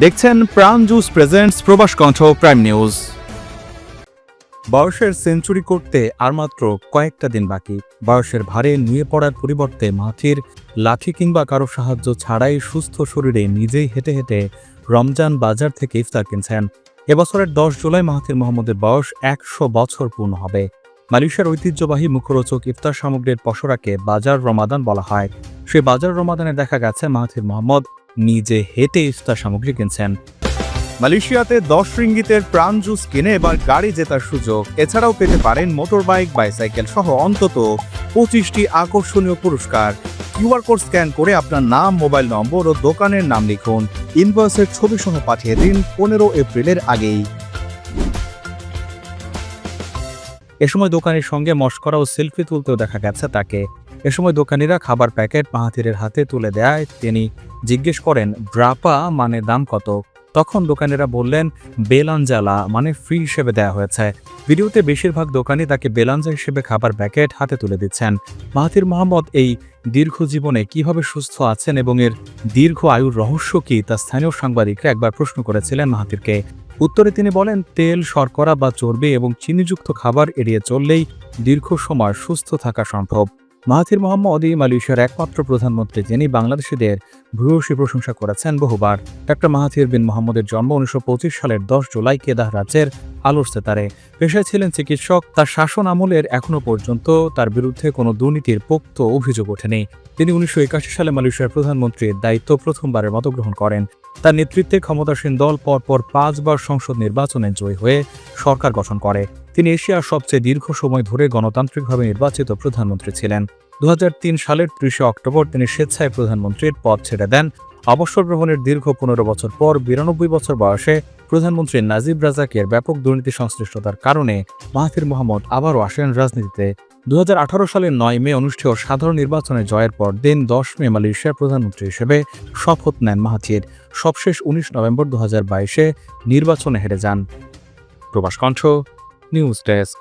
দেখছেন প্রাণ juice presents প্রবাস কণ্ঠ প্রাইম নিউজ বয়সের সেঞ্চুরি করতে আর মাত্র কয়েকটা দিন বাকি। বয়সের ভারে নুয়ে পড়ার পরিবর্তে মাথির লাঠি কিংবা কারও সাহায্য ছাড়াই সুস্থ শরীরে নিজেই হেঁটে হেঁটে রমজান বাজার থেকে ইফতার কিনছেন। এবছরের দশ জুলাই মাহাথির মোহাম্মদের বয়স একশো বছর পূর্ণ হবে। মালয়েশিয়ার ঐতিহ্যবাহী মুখরোচক ইফতার সামগ্রীর পসরাকে বাজার রমাদান বলা হয়। সেই বাজার রমাদানে দেখা গেছে মাহাথির মোহাম্মদ নিজে হেঁটে ইফতার সামগ্রী কিনছেন। মালয়েশিয়াতে দশ রিঙ্গিতের প্রাণ জুস কিনে এবার গাড়ি জেতার সুযোগ। এছাড়াও পেতে পারেন মোটর বাইক বাইসাইকেল সহ অন্তত পঁচিশটি আকর্ষণীয় পুরস্কার। কিউআর কোড স্ক্যান করে আপনার নাম, মোবাইল নম্বর ও দোকানের নাম লিখুন। ইনভয়েসের ছবি সহ পাঠিয়ে দিন পনেরো এপ্রিলের আগেই। এ সময় দোকানের সঙ্গে মস্করা ও সেলফি তুলতেও দেখা গেছে তাকে। এ সময় দোকানিরা খাবার প্যাকেট মাহাথিরের হাতে তুলে দেয়। তিনি জিজ্ঞেস করেন ব্রাপা মানে দাম কত? তখন দোকানিরা বললেন, বেলাঞ্জালা মানে ফ্রি হিসেবে দেওয়া হয়েছে। ভিডিওতে বেশিরভাগ দোকানি তাকে বেলাঞ্জা হিসেবে খাবার প্যাকেট হাতে তুলে দিচ্ছেন। মাহাতির মোহাম্মদ এই দীর্ঘ জীবনে কীভাবে সুস্থ আছেন এবং এর দীর্ঘ আয়ুর রহস্য কি তা স্থানীয় সাংবাদিকরা একবার প্রশ্ন করেছিলেন মাহাথিরকে। উত্তরে তিনি বলেন, তেল, শর্করা বা চর্বি এবং চিনিযুক্ত খাবার এড়িয়ে চললেই দীর্ঘ সময় সুস্থ থাকা সম্ভব। মাহাথির মোহাম্মদ এই মালয়েশিয়ার একমাত্র প্রধানমন্ত্রী, যিনি বাংলাদেশিদের ভূয়সী প্রশংসা করেছেন বহুবার। ডক্টর মাহাথির বিন মোহাম্মদের জন্ম উনিশশো পঁচিশ সালের দশ জুলাই কেদাহ রাজ্যের আলোর সেতারে পেশায় ছিলেন চিকিৎসক, তার শাসন আমলের এখনও পর্যন্ত তার বিরুদ্ধে কোনো দুর্নীতির পোক্ত অভিযোগ ওঠেনি। তিনি উনিশশো একাশি সালে মালয়েশিয়ার প্রধানমন্ত্রীর দায়িত্ব প্রথমবারের মতো গ্রহণ করেন। তার নেতৃত্বে ক্ষমতাসীন দল পরপর পাঁচবার সংসদ নির্বাচনে জয়ী হয়ে সরকার গঠন করে। তিনি এশিয়ার সবচেয়ে দীর্ঘ সময় ধরে গণতান্ত্রিকভাবে নির্বাচিত প্রধানমন্ত্রী ছিলেন। দু হাজার তিন সালের ত্রিশে অক্টোবর তিনি স্বেচ্ছায় প্রধানমন্ত্রীর পদ ছেড়ে দেন। অবসর গ্রহণের দীর্ঘ পনেরো বছর পর বিরানব্বই বছর বয়সে প্রধানমন্ত্রী নাজিব রাজাকের ব্যাপক দুর্নীতি সংশ্লিষ্টতার কারণে মাহাথির মোহাম্মদ আবারও আসেন রাজনীতিতে। দু হাজার আঠারো সালের নয় মে অনুষ্ঠেয় সাধারণ নির্বাচনে জয়ের পর দিন দশ মে মালয়েশিয়ার প্রধানমন্ত্রী হিসেবে শপথ নেন মাহাথির। সবশেষ উনিশ নভেম্বর দু নির্বাচনে হেরে যান। প্রবাস কণ্ঠ, নিউজ ডেস্ক।